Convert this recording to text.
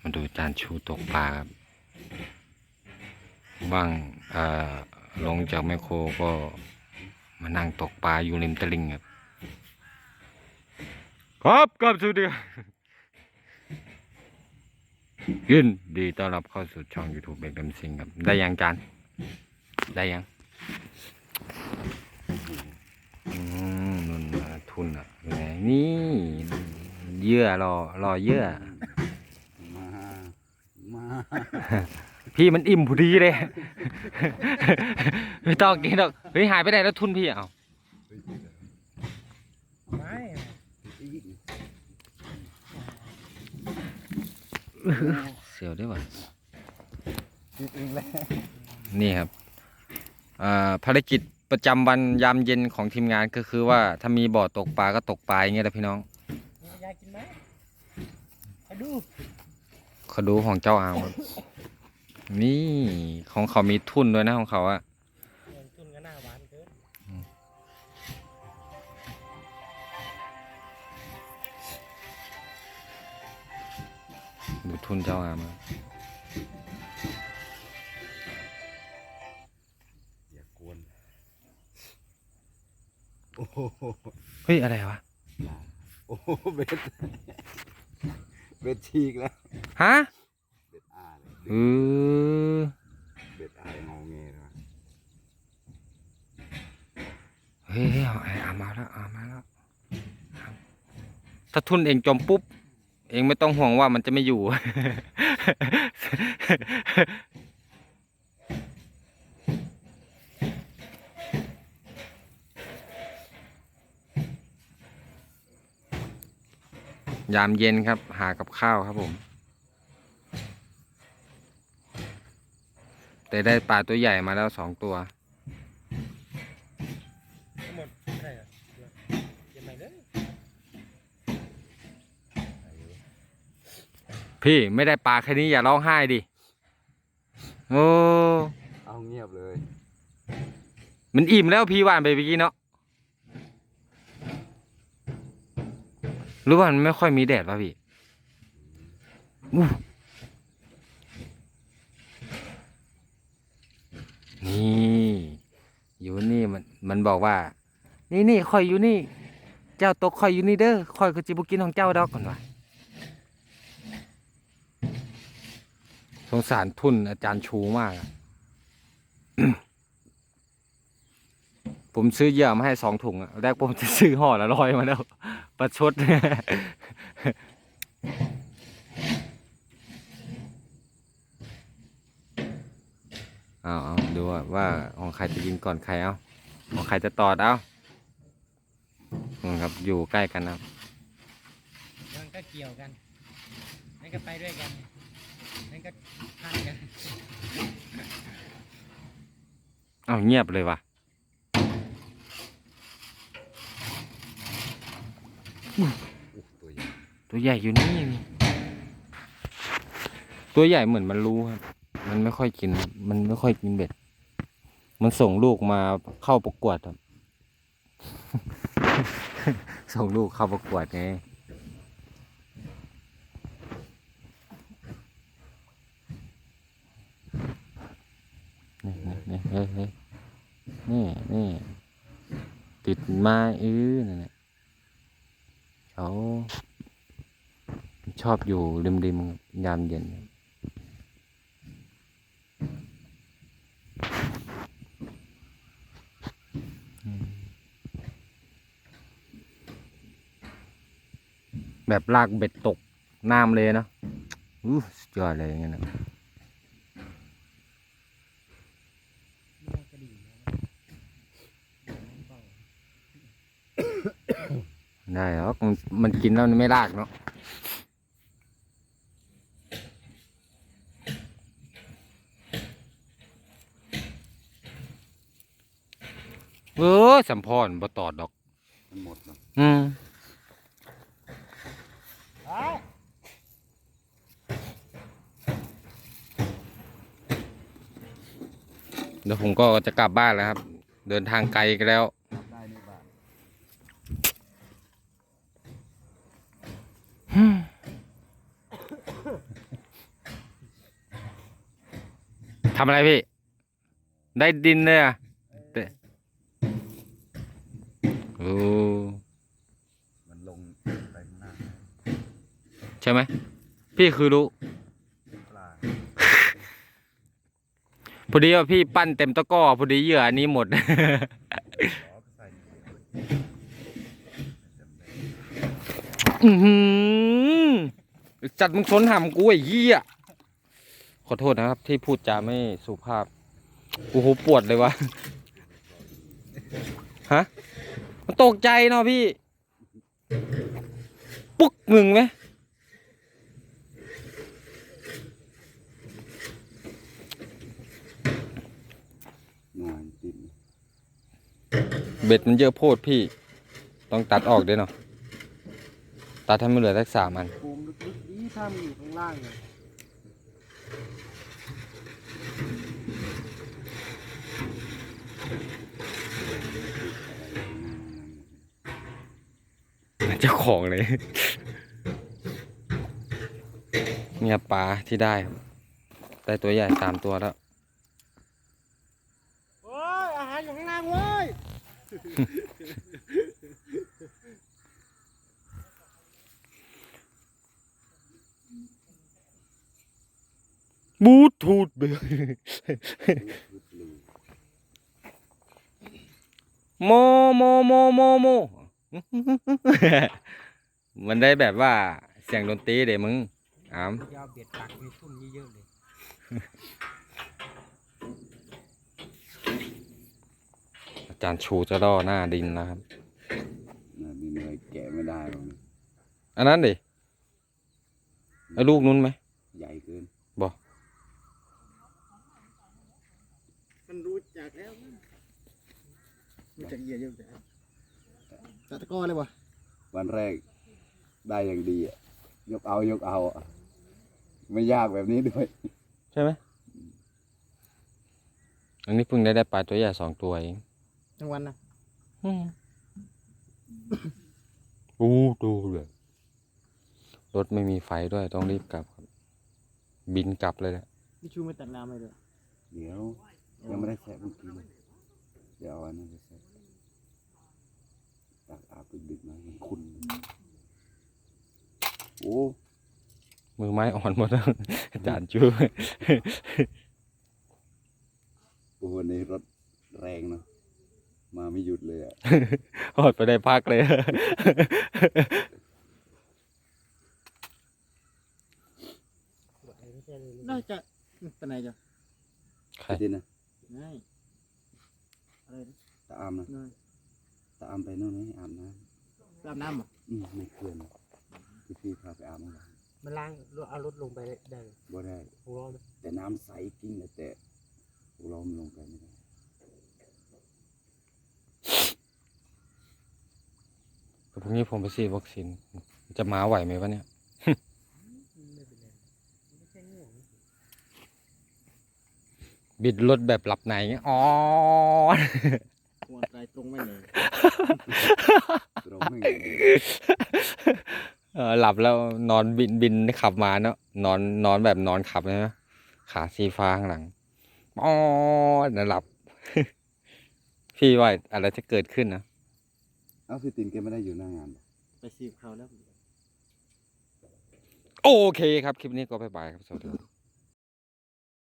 มาดูจานชูตกปลาครับว่างลงจากแมคโครก็มานั่งตกปลาอยู่ริมตลิ่งครับ ครับกับสวัสดีครับยินดีต้อนรับเข้าสู่ช่อง YouTube เบกดมซิงครับ ได้ยังจานได้ยังอืมนุ่นทุนอะไหนนี่ เยื่อรอรอเยื่อ มามาพี่มันอิ่มพอดีเลย ไม่ต้องกินหรอกเฮ้ยหายไปไหนแล้วทุนพี่อะเอาไม่เสียวได้ว่ะติดอีกแล้วนี่ครับอ่าภารกิจประจำวันยามเย็นของทีมงานก็คือว่าถ้ามีบ่อตกปลาก็ตกปลาอย่างเงี้ยแหละพี่น้องอยากกินไหมมาดูเขาดูของเจ้าอามครับ นี่ของเขามีทุนด้วยนะของเขาอะเงินทุนก็น่าหวานเกินดูทุนเจ้าอามครับอย่ากวน โอ้โห เฮ้ย อะไรวะโอ้ โหเบ็ดเบ็ดฉีกแล้วฮะเบ็ดอาเลยเออเบ็ดอายงอเงยนะเฮ้ยเอาไอ้อามาแล้วอามาแล้วถ้าทุนเองจมปุ๊บ เองไม่ต้องห่วงว่ามันจะไม่อยู่ ยามเย็นครับ หากับข้าวครับผม แต่ได้ปลาตัวใหญ่มาแล้วสองตัว ทั้งหมดเท่าไหร่อะเดี๋ยวเก็บไปเลยพี่ไม่ได้ปลาแค่นี้อย่าร้องไห้ดิโอ้เอาเงียบเลย มันอิ่มแล้วพี่ว่านไปเมื่อกี้เนาะ หรือว่ามันไม่ค่อยมีแดดป่ะพี่นี่อยู่นี่มันมันบอกว่า นี่นี่คอยอยู่นี่ เจ้าตกคอยอยู่นี่เด้อคอยก็จิบุกินของเจ้าดอกก่อนวะสงสารทุนอาจารย์ชูมาก ผมซื้อเหยื่อมาให้สองถุงอะแรกผมจะซื้อห่อละร้อยมาแล้ว ประชดเอาเอาดูว่าว่าของใครจะยิงก่อนใครเอาของใครจะตอดเอาอืมครับอยู่ใกล้กันนะครับมันก็เกี่ยวกันนั่นก็ไปด้วยกันนั่นก็พันกัน เอาเงียบเลยว่ะอุ๊ ตัวใหญ่อยู่นี่ ตัวใหญ่เหมือนมันรู้ครับ มันไม่ค่อยกิน มันไม่ค่อยกินเบ็ด มันส่งลูกมาเข้าประกวดครับ ส่งลูกเข้าประกวดไงนี่นี่นี่เฮ้ยเฮ้ยนี่นี่ติดม้อื้อนั่นแหละ เขาชอบอยู่ริมริมยามเย็น แบบลากเบ็ดตกน้ำเลยเนาะอู้สุดยอดเลยอย่างเงี้ยนะ มันก็ดีนะ ได้แล้วมันมันกินแล้วมันไม่ลากเนาะเออสัมพรบ่ตอดดอก มันหมดแล้วอืมเอาเดี๋ยวผมก็จะกลับบ้านแล้วครับ เดินทางไกลกันแล้ว ได้นี่บาท อืม ทำอะไรพี่ ได้ดินเลยอะเตะโอ้มันลงไปข้างหน้าใช่ไหม พี่คือรู้ปลาพอดีว่าพี่ปั้นเต็มตะกร้อ พอดีเหยื่ออันนี้หมดล้อก็ใส่อือหือจัดมึงชนหำกูไอ้เหี้ย ขอโทษนะครับ ที่พูดจาไม่สุภาพกูหูปวดเลยวะฮะมันตกใจเนาะพี่ ปุ๊กมึงไหมหน่อยติดเบ็ดมันเยอะโพดพี่ ต้องตัดออกด้วยเนาะตัดให้มันเหลือสักสามอัน ปูมลึกๆนี่ถ้ามันอยู่ข้างล่างเนี่ย เจ้าของเลย เนี่ยปลาที่ได้ได้ตัวใหญ่สามตัวแล้วโอ้ยอาหารอยู่ข้างล่างเว้ย บูทูดเบลโมโมโมโมโม มันได้แบบว่าเสียงดนตรีเดี๋ยมึงอ้ามยาวเบ็ดปักในทุ่นเยอะเลย อาจารย์ชูจะล่อหน้าดินแล้วครับ หน่ามีเนยแกะไม่ได้หรอกนะอันนั้นดิไอ้ลูกนู้นไหม ใหญ่เกิน มันรู้จักแล้วนะรู้จักเหยื่อเยอะจังตัดตะกร้อเลยวะวันแรกได้อย่างดีอะยกเอายกเอาอะไม่ยากแบบนี้ด้วย ใช่ไหมอันนี้เพิ่งได้ได้ปลาตัวใหญ่สองตัวเองทั้งวันนะอู้ดูเลยรถไม่มีไฟด้วยต้องรีบกลับครับบินกลับเลยแหละ พี่ชูไม่ตัดน้ำเลยเลยเดี๋ยว ยังไม่ได้แซะเมื่อกี้เลยเดี๋ยวเอาอันนั้นไปแซะตักอาบดึกๆหน่อยมันขุ่นโอ้มือไม้อ่อนหมดแล้วอาจารย์ชูโหวันนี้รถแรงเนอะมาไม่หยุดเลยอะหอดไปได้พักเลยน่าจะเป็นไหนจ้ะใครไปที่นะ ง่ายอะไรนะตาอามนะง่ายตาอามไปนู่นไหมอาบน้อาบน้ำเหรอำอืมไม่เคื่อนพี่พี่พาไปอาบน้ำมันล้างเอารถลงไปได้เลยบ่ได้ หกล้อไหมแต่น้ำใสจริงเลยแต่เรามันลงไปไม่ได้พรุ่งนี้ผมไปฉีดวัคซีนจะมาไหวไหมวะเนี่ย ไม่เป็นไรไม่ใช่ง่วง บิดรถแบบหลับในเงี้ยอ๋อหัวใจตรงไม่เลยเราไม่เออหลับแล้วนอนบินบินขับมาเนาะนอนนอนแบบนอนขับใช่ไหมขาซีฟ้าข้างหลังอ๋อนะหลับ พี่ว่าอะไรจะเกิดขึ้นนะเอ้าพี่ตินแกไม่ได้อยู่หน้างานเหรอไปซีบเขาแล้ว โอเคครับ คลิปนี้ก็บายบายครับ สวัสดีครับ